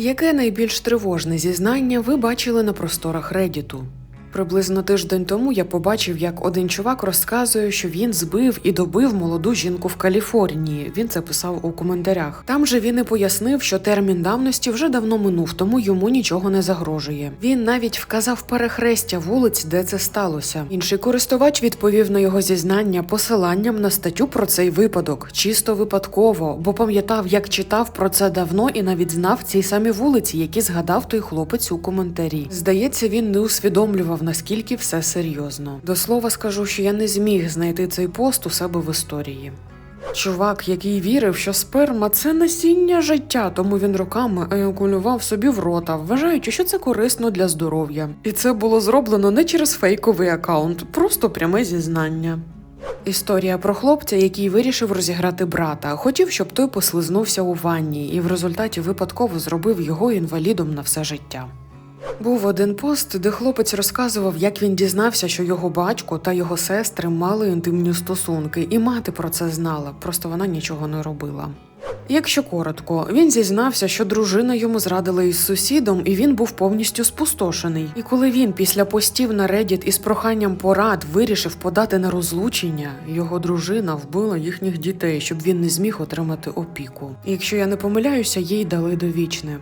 Яке найбільш тривожне зізнання ви бачили на просторах Реддіту? Приблизно тиждень тому я побачив, як один чувак розказує, що він збив і добив молоду жінку в Каліфорнії. Він це писав у коментарях. Там же він і пояснив, що термін давності вже давно минув, тому йому нічого не загрожує. Він навіть вказав перехрестя вулиць, де це сталося. Інший користувач відповів на його зізнання посиланням на статтю про цей випадок, чисто випадково, бо пам'ятав, як читав про це давно і навіть знав ці самі вулиці, які згадав той хлопець у коментарі. Здається, він не усвідомлював наскільки все серйозно. До слова скажу, що я не зміг знайти цей пост у себе в історії. Чувак, який вірив, що сперма це насіння життя, тому він роками еякулював собі в рота, вважаючи, що це корисно для здоров'я. І це було зроблено не через фейковий акаунт, просто пряме зізнання. Історія про хлопця, який вирішив розіграти брата, хотів, щоб той послизнувся у ванні, і в результаті випадково зробив його інвалідом на все життя. Був один пост, де хлопець розказував, як він дізнався, що його батько та його сестри мали інтимні стосунки, і мати про це знала, просто вона нічого не робила. Якщо коротко, він зізнався, що дружина йому зрадила із сусідом, і він був повністю спустошений. І коли він після постів на Reddit із проханням порад вирішив подати на розлучення, його дружина вбила їхніх дітей, щоб він не зміг отримати опіку. І якщо я не помиляюся, їй дали довічне.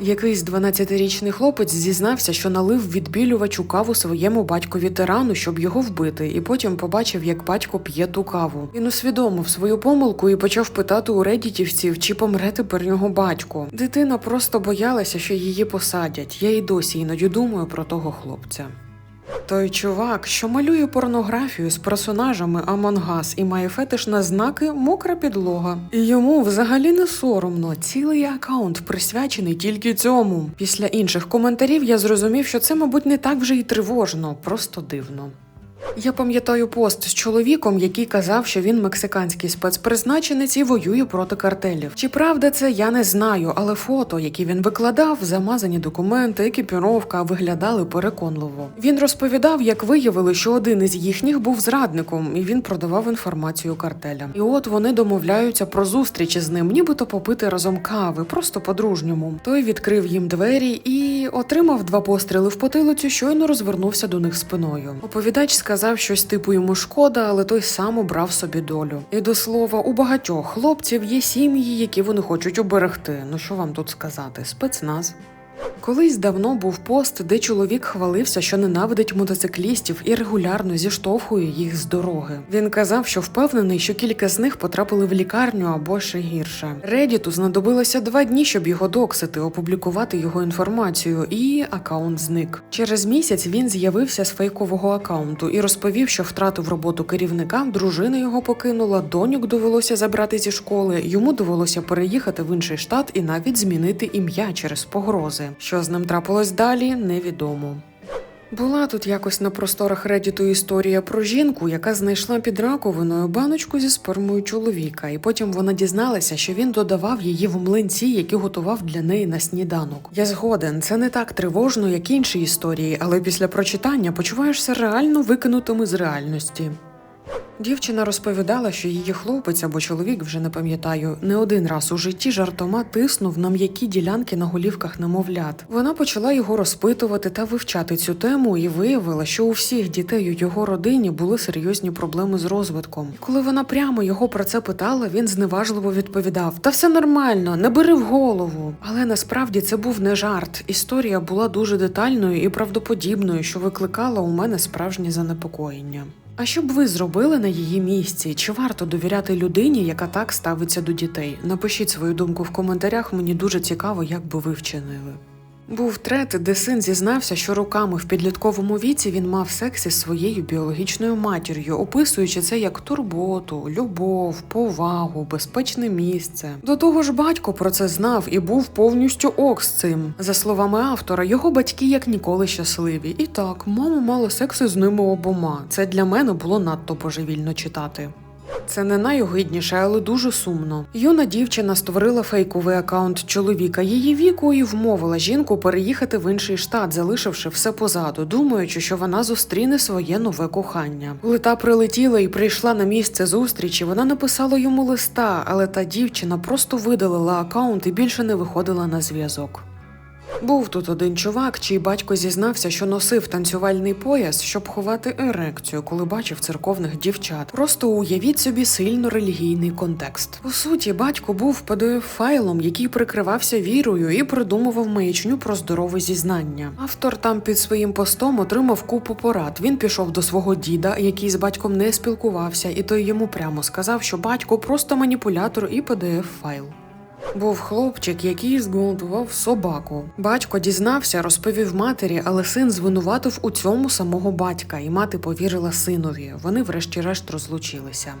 Якийсь 12-річний хлопець зізнався, що налив відбілювачу каву своєму батькові тирану, щоб його вбити, і потім побачив, як батько п'є ту каву. Він усвідомив свою помилку і почав питати у редітівців, чи помре тепер його батько. Дитина просто боялася, що її посадять. Я й досі іноді думаю про того хлопця. Той чувак, що малює порнографію з персонажами Us і має фетиш на знаки мокра підлога. І йому взагалі не соромно. Цілий акаунт присвячений тільки цьому. Після інших коментарів я зрозумів, що це, мабуть, не так вже й тривожно, просто дивно. Я пам'ятаю пост з чоловіком, який казав, що він мексиканський спецпризначенець і воює проти картелів. Чи правда це я не знаю, але фото, які він викладав, замазані документи, екіпіровка виглядали переконливо. Він розповідав, як виявили, що один із їхніх був зрадником, і він продавав інформацію картелям. І от вони домовляються про зустрічі з ним, нібито попити разом кави, просто по-дружньому. Той відкрив їм двері і отримав два постріли в потилицю, щойно розвернувся до них спиною. Оповідач сказав щось типу йому шкода, але той сам обрав собі долю. І до слова, у багатьох хлопців є сім'ї, які вони хочуть оберегти. Ну що вам тут сказати? Спецназ. Колись давно був пост, де чоловік хвалився, що ненавидить мотоциклістів і регулярно зіштовхує їх з дороги. Він казав, що впевнений, що кілька з них потрапили в лікарню або ще гірше. Редіту знадобилося два дні, щоб його доксити, опублікувати його інформацію, і акаунт зник. Через місяць він з'явився з фейкового акаунту і розповів, що втратив роботу керівника, дружина його покинула, доньок довелося забрати зі школи. Йому довелося переїхати в інший штат і навіть змінити ім'я через погрози. Що з ним трапилось далі, невідомо. Була тут якось на просторах Реддіту історія про жінку, яка знайшла під раковиною баночку зі спермою чоловіка, і потім вона дізналася, що він додавав її в млинці, які готував для неї на сніданок. Я згоден, це не так тривожно, як інші історії, але після прочитання почуваєшся реально викинутими з реальності. Дівчина розповідала, що її хлопець або чоловік, вже не пам'ятаю, не один раз у житті жартома тиснув на м'які ділянки на голівках немовлят. Вона почала його розпитувати та вивчати цю тему і виявила, що у всіх дітей у його родині були серйозні проблеми з розвитком. Коли вона прямо його про це питала, він зневажливо відповідав: Та все нормально, не бери в голову. Але насправді це був не жарт. Історія була дуже детальною і правдоподібною, що викликала у мене справжнє занепокоєння. А що б ви зробили на її місці? Чи варто довіряти людині, яка так ставиться до дітей? Напишіть свою думку в коментарях, мені дуже цікаво, як би ви вчинили. Був трет, де син зізнався, що роками в підлітковому віці він мав секс із своєю біологічною матір'ю, описуючи це як турботу, любов, повагу, безпечне місце. До того ж, батько про це знав і був повністю ок з цим. За словами автора, його батьки як ніколи щасливі. І так, мама мала секси з ними обома. Це для мене було надто божевільно читати. Це не найогидніше, але дуже сумно. Юна дівчина створила фейковий акаунт чоловіка її віку і вмовила жінку переїхати в інший штат, залишивши все позаду, думаючи, що вона зустріне своє нове кохання. Коли та прилетіла і прийшла на місце зустрічі, вона написала йому листа, але та дівчина просто видалила акаунт і більше не виходила на зв'язок. Був тут один чувак, чий батько зізнався, що носив танцювальний пояс, щоб ховати ерекцію, коли бачив церковних дівчат. Просто уявіть собі сильно релігійний контекст. По суті, батько був pdf файлом, який прикривався вірою і придумував маячню про здорове зізнання. Автор там під своїм постом отримав купу порад. Він пішов до свого діда, який з батьком не спілкувався, і той йому прямо сказав, що батько просто маніпулятор і pdf файл. Був хлопчик, який зґвалтував собаку. Батько дізнався, розповів матері, але син звинуватив у цьому самого батька, і мати повірила синові. Вони врешті-решт розлучилися.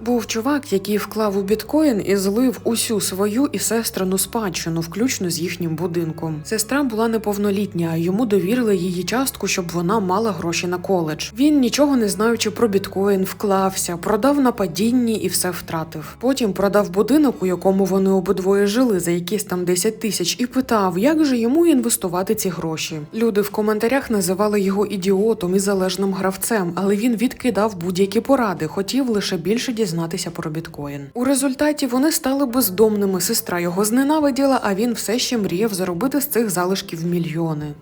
Був чувак, який вклав у біткоін і злив усю свою і сестрину спадщину, включно з їхнім будинком. Сестра була неповнолітня, а йому довірили її частку, щоб вона мала гроші на коледж. Він, нічого не знаючи про біткоін, вклався, продав на падінні і все втратив. Потім продав будинок, у якому вони обидвоє жили за якісь там 10 тисяч, і питав, як же йому інвестувати ці гроші. Люди в коментарях називали його ідіотом і залежним гравцем, але він відкидав будь-які поради, хотів лише більше дізнатися про біткоін. У результаті вони стали бездомними. Сестра його зненавиділа, а він все ще мріяв заробити з цих залишків мільйони.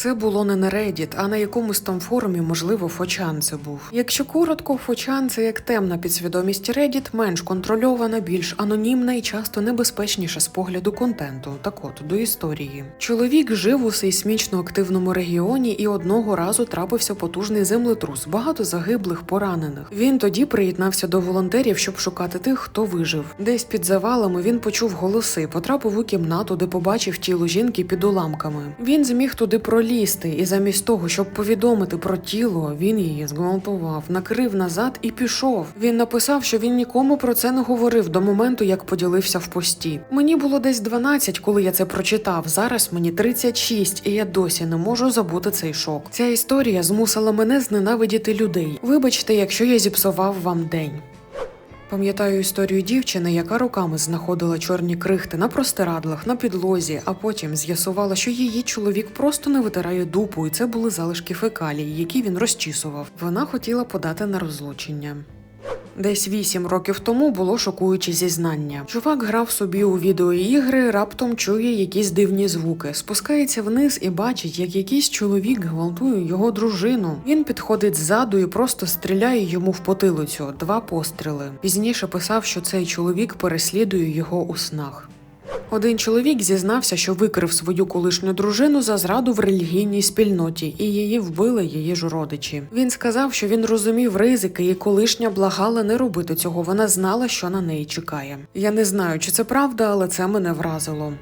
Це було не на Reddit, а на якомусь там форумі, можливо, Фочан це був. Якщо коротко, Фочан це як темна підсвідомість Reddit, менш контрольована, більш анонімна і часто небезпечніша з погляду контенту. Так от до історії. Чоловік жив у сейсмічно активному регіоні і одного разу трапився потужний землетрус, багато загиблих, поранених. Він тоді приєднався до волонтерів, щоб шукати тих, хто вижив. Десь під завалами він почув голоси, потрапив у кімнату, де побачив тіло жінки під уламками. Він зміг туди пролізти, і замість того, щоб повідомити про тіло, він її зґвалтував, накрив назад і пішов. Він написав, що він нікому про це не говорив до моменту, як поділився в пості. Мені було десь 12, коли я це прочитав. Зараз мені 36, і я досі не можу забути цей шок. Ця історія змусила мене зненавидіти людей. Вибачте, якщо я зіпсував вам день. Пам'ятаю історію дівчини, яка роками знаходила чорні крихти на простирадлах, на підлозі, а потім з'ясувала, що її чоловік просто не витирає дупу, і це були залишки фекалій, які він розчісував. Вона хотіла подати на розлучення. Десь вісім років тому було шокуюче зізнання. Чувак грав собі у відеоігри, раптом чує якісь дивні звуки, спускається вниз і бачить, як якийсь чоловік гвалтує його дружину. Він підходить ззаду і просто стріляє йому в потилицю. Два постріли. Пізніше писав, що цей чоловік переслідує його у снах. Один чоловік зізнався, що викрив свою колишню дружину за зраду в релігійній спільноті, і її вбили її ж родичі. Він сказав, що він розумів ризики, і колишня благала не робити цього. Вона знала, що на неї чекає. Я не знаю, чи це правда, але це мене вразило.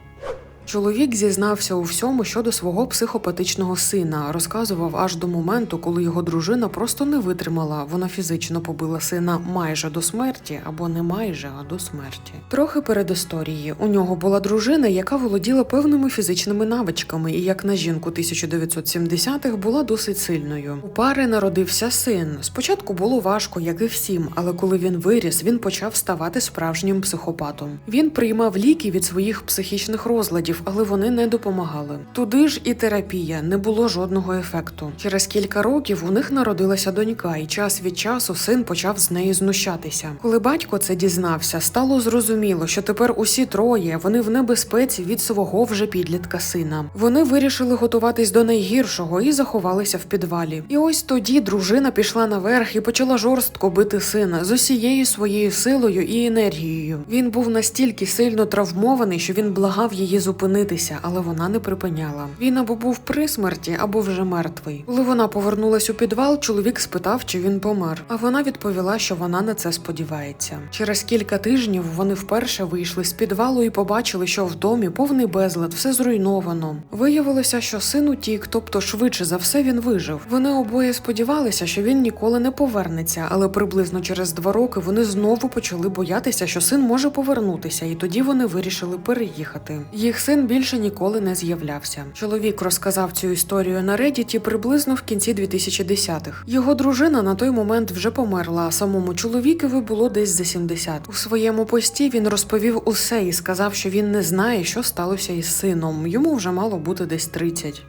Чоловік зізнався у всьому щодо свого психопатичного сина, розказував аж до моменту, коли його дружина просто не витримала. Вона фізично побила сина майже до смерті, або не майже, а до смерті. Трохи перед історії. У нього була дружина, яка володіла певними фізичними навичками, і як на жінку 1970-х була досить сильною. У пари народився син. Спочатку було важко, як і всім, але коли він виріс, він почав ставати справжнім психопатом. Він приймав ліки від своїх психічних розладів але вони не допомагали. Туди ж і терапія не було жодного ефекту. Через кілька років у них народилася донька, і час від часу син почав з неї знущатися. Коли батько це дізнався, стало зрозуміло, що тепер усі троє вони в небезпеці від свого вже підлітка сина. Вони вирішили готуватись до найгіршого і заховалися в підвалі. І ось тоді дружина пішла наверх і почала жорстко бити сина з усією своєю силою і енергією. Він був настільки сильно травмований, що він благав її зупинити зупинитися, але вона не припиняла. Він або був при смерті, або вже мертвий. Коли вона повернулась у підвал, чоловік спитав, чи він помер. А вона відповіла, що вона на це сподівається. Через кілька тижнів вони вперше вийшли з підвалу і побачили, що в домі повний безлад, все зруйновано. Виявилося, що син утік, тобто швидше за все він вижив. Вони обоє сподівалися, що він ніколи не повернеться, але приблизно через два роки вони знову почали боятися, що син може повернутися, і тоді вони вирішили переїхати. Їх син Кен більше ніколи не з'являвся. Чоловік розказав цю історію на Reddit приблизно в кінці 2010-х. Його дружина на той момент вже померла, а самому чоловікові було десь за 70. У своєму пості він розповів усе і сказав, що він не знає, що сталося із сином. Йому вже мало бути десь 30.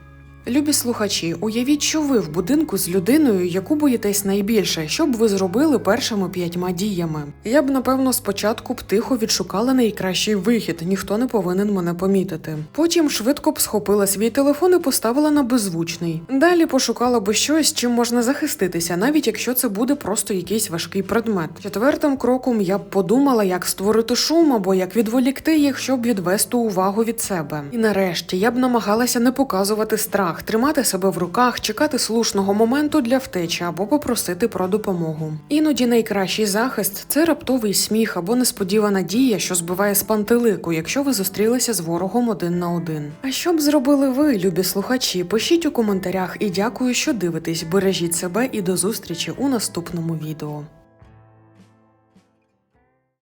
Любі слухачі, уявіть, що ви в будинку з людиною, яку боїтесь найбільше, що б ви зробили першими п'ятьма діями. Я б напевно спочатку б тихо відшукала найкращий вихід, ніхто не повинен мене помітити. Потім швидко б схопила свій телефон і поставила на беззвучний. Далі пошукала би щось, чим можна захиститися, навіть якщо це буде просто якийсь важкий предмет. Четвертим кроком я б подумала, як створити шум або як відволікти їх, щоб відвести увагу від себе. І нарешті я б намагалася не показувати страх, тримати себе в руках, чекати слушного моменту для втечі або попросити про допомогу. Іноді найкращий захист це раптовий сміх або несподівана дія, що збиває з пантелику, якщо ви зустрілися з ворогом один на один. А що б зробили ви, любі слухачі? Пишіть у коментарях і дякую, що дивитесь. Бережіть себе і до зустрічі у наступному відео.